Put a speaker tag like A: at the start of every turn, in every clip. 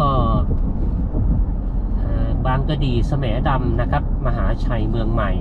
A: ก็บางกระดีแสมดำนะครับ มหาชัยเมืองใหม่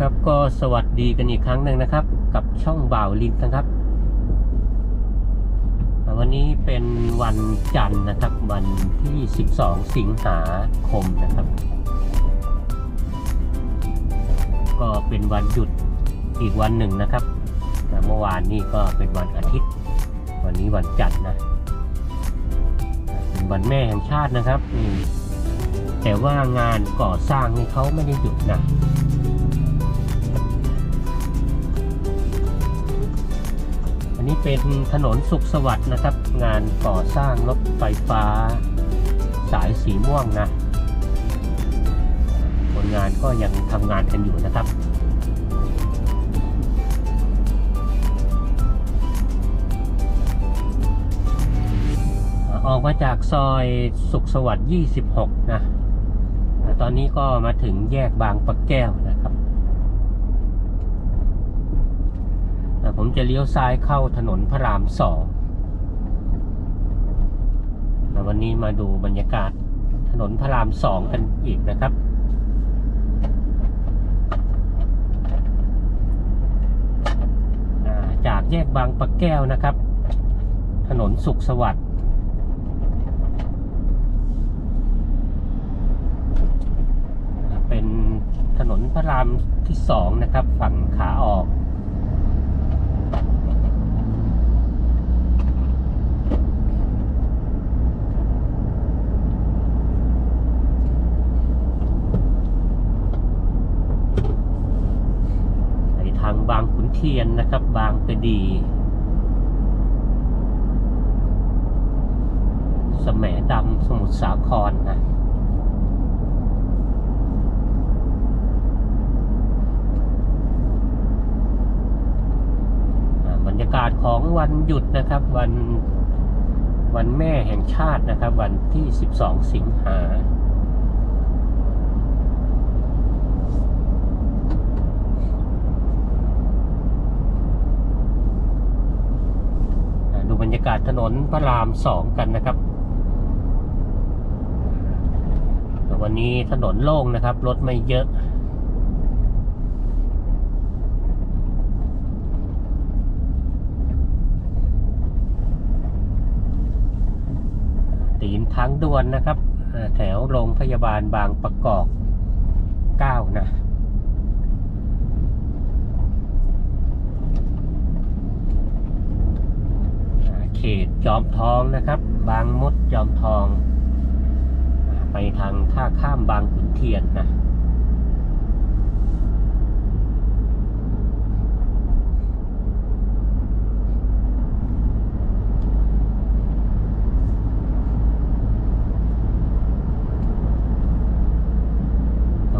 A: ครับก็สวัสดีกันอีกครั้งหนึ่งนะครับ กับช่องบ่าวลินนะครับ วันนี้เป็นวันจันทร์นะครับ วันที่ 12 สิงหาคมนะครับ ก็เป็นวันหยุดอีกวันหนึ่งนะครับเมื่อวานนี้ก็เป็นวันอาทิตย์ วันนี้วันจันทร์นะเป็นวันแม่แห่งชาตินะครับแต่ว่างานก่อสร้างนี่เขาไม่ได้หยุดนะ นนี้เป็นถนนสุขสวัสดิ์นะครับ งานก่อสร้างรถไฟฟ้า สายสีม่วงนะคนงานก็ยังทำงานกันอยู่นะครับออกมาจากซอยสุขสวัสดิ์ 26 นะ ตอนนี้ก็มาถึงแยกบางปะแก้วนะครับ อ่า ผมจะเลี้ยวซ้ายเข้าถนนพระรามสองวันนี้มาดูบรรยากาศถนนพระรามสองกันอีกนะครับจากแยกบางปะแก้วนะครับ ถนนสุขสวัสดิ์เป็นถนนพระรามที่สองนะครับ ฝั่งขาออก ไปทางบางขุน เทียนนะครับ บางกระดีสแหมดำสมุทรสาครนะบรรยากาศของวันหยุดนะครับ วันวันแม่แห่งชาตินะครับ วันที่ 12 สิงหาอ่าดูบรรยากาศถนนพระรามสองกันนะครับ วันนี้ถนนโล่งนะครับ รถไม่เยอะตีนทางด่วนนะครับ แถวโรงพยาบาลบางประกอบ 9 นะ อ่าเขต จอมทองนะครับ บางมดจอมทอง ไปทางท่าข้ามบางขุนเทียนนะ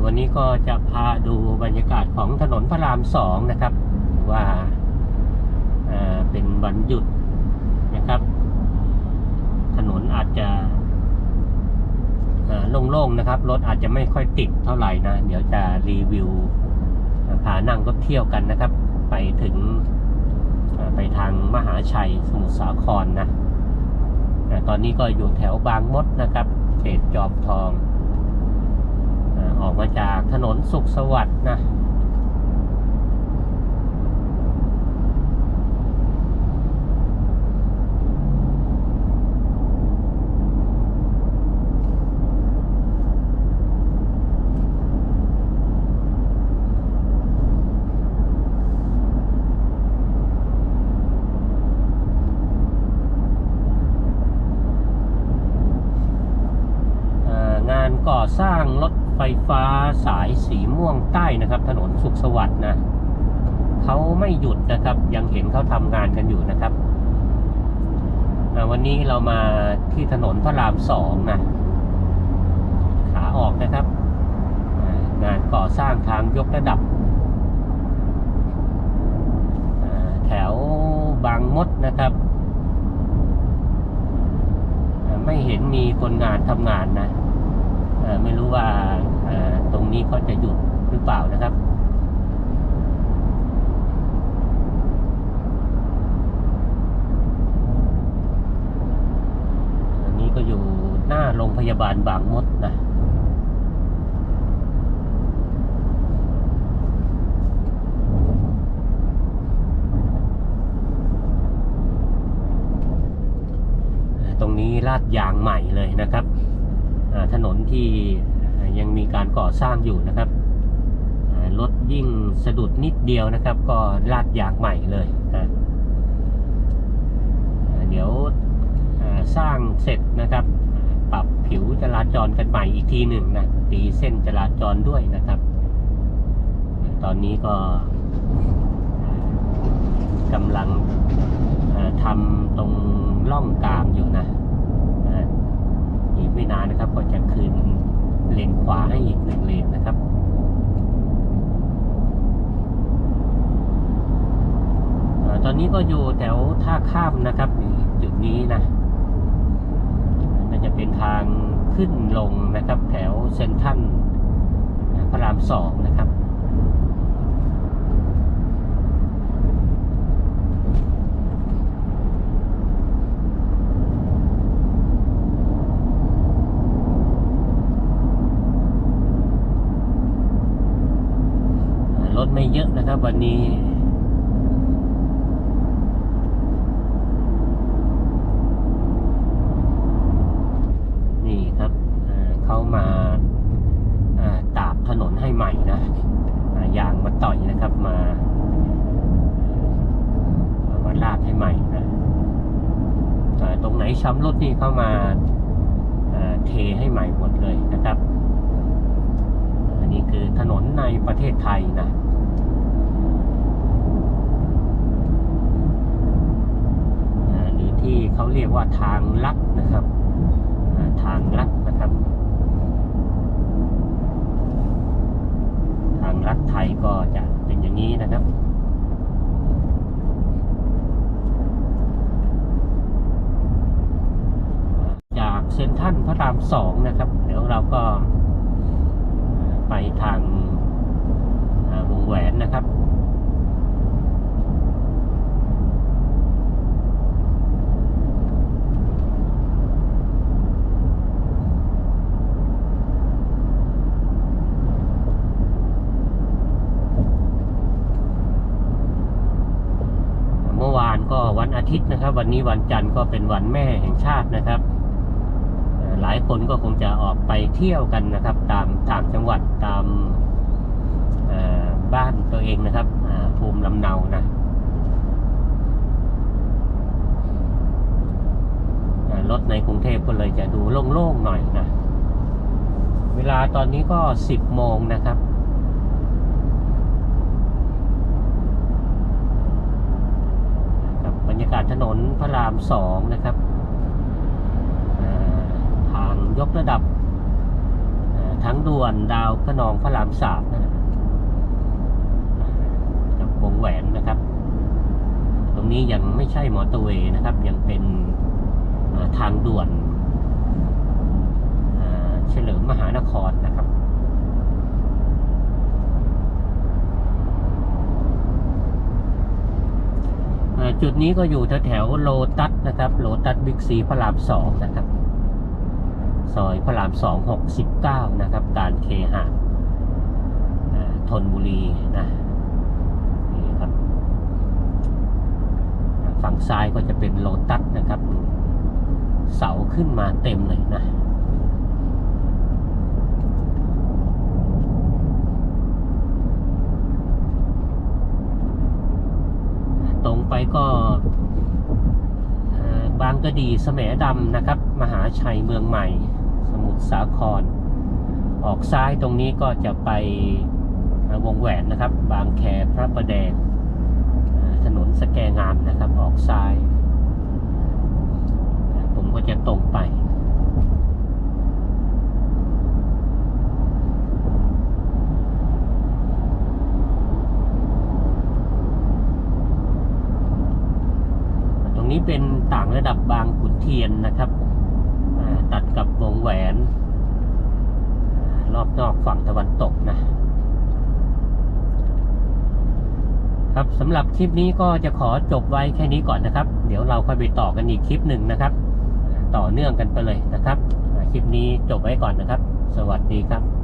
A: วันนี้ก็จะพาดูบรรยากาศของถนนพระรามสองนะครับ ว่าเป็นวันหยุด นนอาจจะโล่งๆนะครับ รถอาจจะไม่ค่อยติดเท่าไหร่นะ เดี๋ยวจะรีวิวอ่าพานั่งรถเที่ยวกันนะครับ ไปถึงไปทางมหาชัยสมุทรสาครนะ ตอนนี้ก็อยู่แถวบางมดนะครับเขตจอมทอง ออกมาจากถนนสุขสวัสดิ์นะ ก่อสร้างรถไฟฟ้าสายสีม่วงใต้นะครับ ถนนสุขสวัสดิ์นะเขาไม่หยุดนะครับ ยังเห็นเขาทำงานกันอยู่นะครับวันนี้เรามาที่ถนนพระรามสองนะขาออกนะครับ งานก่อสร้างทางยกระดับ แถวบางมดนะครับ ไม่เห็นมีคนงานทำงานนะ ไม่รู้ว่าตรงนี้เขาจะหยุดหรือเปล่านะครับอันนี้ก็อยู่หน้าโรงพยาบาลบางมดนะตรงนี้ลาดยางใหม่เลยนะครับ ถนนที่ยังมีการก่อสร้างอยู่นะครับรถยิ่งสะดุดนิดเดียวนะครับ ก็ลาดยางใหม่เลยนะเดี๋ยวสร้างเสร็จนะครับ ปรับผิวจราจรกันใหม่อีกทีหนึ่งนะตีเส้นจราจรด้วยนะครับ ตอนนี้ก็กำลังทำตรงร่องกลางอยู่นะ อีกไม่นานนะครับ ก็จะคืนเลนขวาให้อีกหนึ่งเลนนะครับอตอนนี้ก็อยู่แถวท่าข้ามนะครับ จุดนี้นะมันจะเป็นทางขึ้นลงนะครับ แถวเซนทันพระรามสองนะครับ รถ ไม่เยอะนะครับวันนี้ นี่ครับเอ่อเขามาตากถนนให้ใหม่นะยางมาต่อยนะครับมาเอามาลาดให้ใหม่นะตรงไหนช้ำรถนี่เข้ามาเทให้ใหม่หมดเลยนะครับ อันนี้คือถนนในประเทศไทยนะอ่าหรือ ที่เขาเรียกว่าทางลัดนะครับทางลัดนะครับ ทางลัดไทยก็จะเป็นอย่างนี้นะครับจากเซ็นทรัลพระรามสองนะครับ เดี๋ยวเราก็ ไปทางอ่าวงแหวนนะครับ เมื่อวาน ก็วันอาทิตย์นะครับ วันนี้วันจันทร์ก็เป็นวันแม่แห่งชาตินะครับ หลายคนก็คงจะออกไปเที่ยวกันนะครับ ตามต่างจังหวัดตามบ้านตัวเองนะครับภูมิลำเนานะรถในกรุงเทพก็เลยจะดูโล่งๆหน่อยนะ เวลาตอนนี้ก็ 10 โมงนะครับ กับบ รรยากาศถนนพระรามสองนะครับทางยกระดับทั้งด่วนดาวพระนองพระรามสามนะกับวงแหวนนะครับ ตรงนี้ยังไม่ใช่มอเตอร์เวย์นะครับ ยังเป็นทางด่วนเฉลิมมหานครนะครับ อ่า จุดนี้ก็อยู่แถวโลตัสนะครับ โลตัสบิ๊กซีพระรามสองนะครับ ซอยพระรามสองหกสิบเก้านะครับ การเคหะอ่าธนบุรีนะนี่ครับ ฝั่งซ้ายก็จะเป็นโลตัสนะครับ เสาขึ้นมาเต็มเลยนะ ตรงไปก็เอ่อบางกระ ดีแสมดำนะครับ มหาชัยเมืองใหม่ สมุทรสาคร ออกซ้ายตรงนี้ก็จะไปวงแหวนนะครับ บางแคพระประแดงถนนสแกงามนะครับ ออกซ้าย ผมก็จะตรงไปตรงนี้เป็นต่างระดับบางขุนเทียนนะครับ ตัดกับวงแหวน รอบนอกฝั่งตะวันตกนะ ครับสำหรับคลิปนี้ก็จะขอจบไว้แค่นี้ก่อนนะครับ เดี๋ยวเราค่อยไปต่อกันอีกคลิปหนึ่งนะครับ ต่อเนื่องกันไปเลยนะครับ คลิปนี้จบไว้ก่อนนะครับ สวัสดีครับ